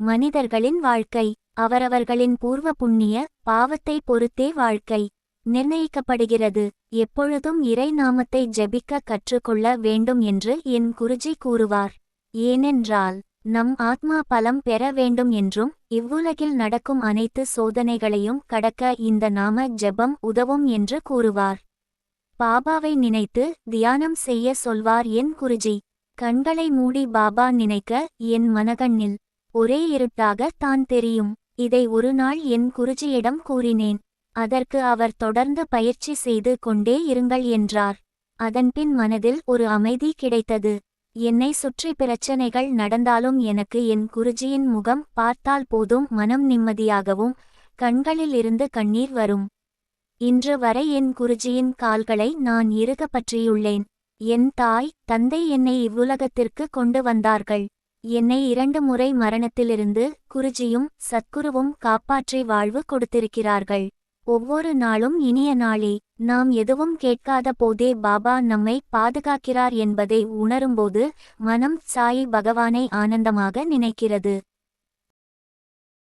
மனிதர்களின் வாழ்க்கை அவரவர்களின் பூர்வ புண்ணிய பாவத்தை பொறுத்தே வாழ்க்கை நிர்ணயிக்கப்படுகிறது. எப்பொழுதும் இறை நாமத்தை ஜெபிக்க கற்றுக்கொள்ள வேண்டும் என்று என் குருஜி கூறுவார். ஏனென்றால் நம் ஆத்மா பலம் பெற வேண்டும் என்றும் இவ்வுலகில் நடக்கும் அனைத்து சோதனைகளையும் கடக்க இந்த நாம ஜெபம் உதவும் என்று கூறுவார். பாபாவை நினைத்து தியானம் செய்ய சொல்வார் என் குருஜி. கண்களை மூடி பாபா நினைக்க என் மனகண்ணில் ஒரே இருட்டாக தான் தெரியும். இதை ஒரு நாள் என் குருஜியிடம் கூறினேன். அதற்கு அவர் தொடர்ந்து பயிற்சி செய்து கொண்டே இருங்கள் என்றார். அதன்பின் மனதில் ஒரு அமைதி கிடைத்தது. என்னை சுற்றி பிரச்சனைகள் நடந்தாலும் எனக்கு என் குருஜியின் முகம் பார்த்தால் போதும் மனம் நிம்மதியாகவும் கண்களில் இருந்து கண்ணீர் வரும். இன்று வரை என் குருஜியின் கால்களை நான் இறுக பற்றியுள்ளேன். என் தாய் தந்தை என்னை இவ்வுலகத்திற்கு கொண்டு வந்தார்கள். என்னை இரண்டு முறை மரணத்திலிருந்து குருஜியும் சத்குருவும் காப்பாற்றி வாழ்வு கொடுத்திருக்கிறார்கள். ஒவ்வொரு நாளும் இனிய நாளே நாம் எதுவும் கேட்காத போதே பாபா நம்மை பாதுகாக்கிறார் என்பதை உணரும்போது மனம் சாயி பகவானை ஆனந்தமாக நினைக்கிறது.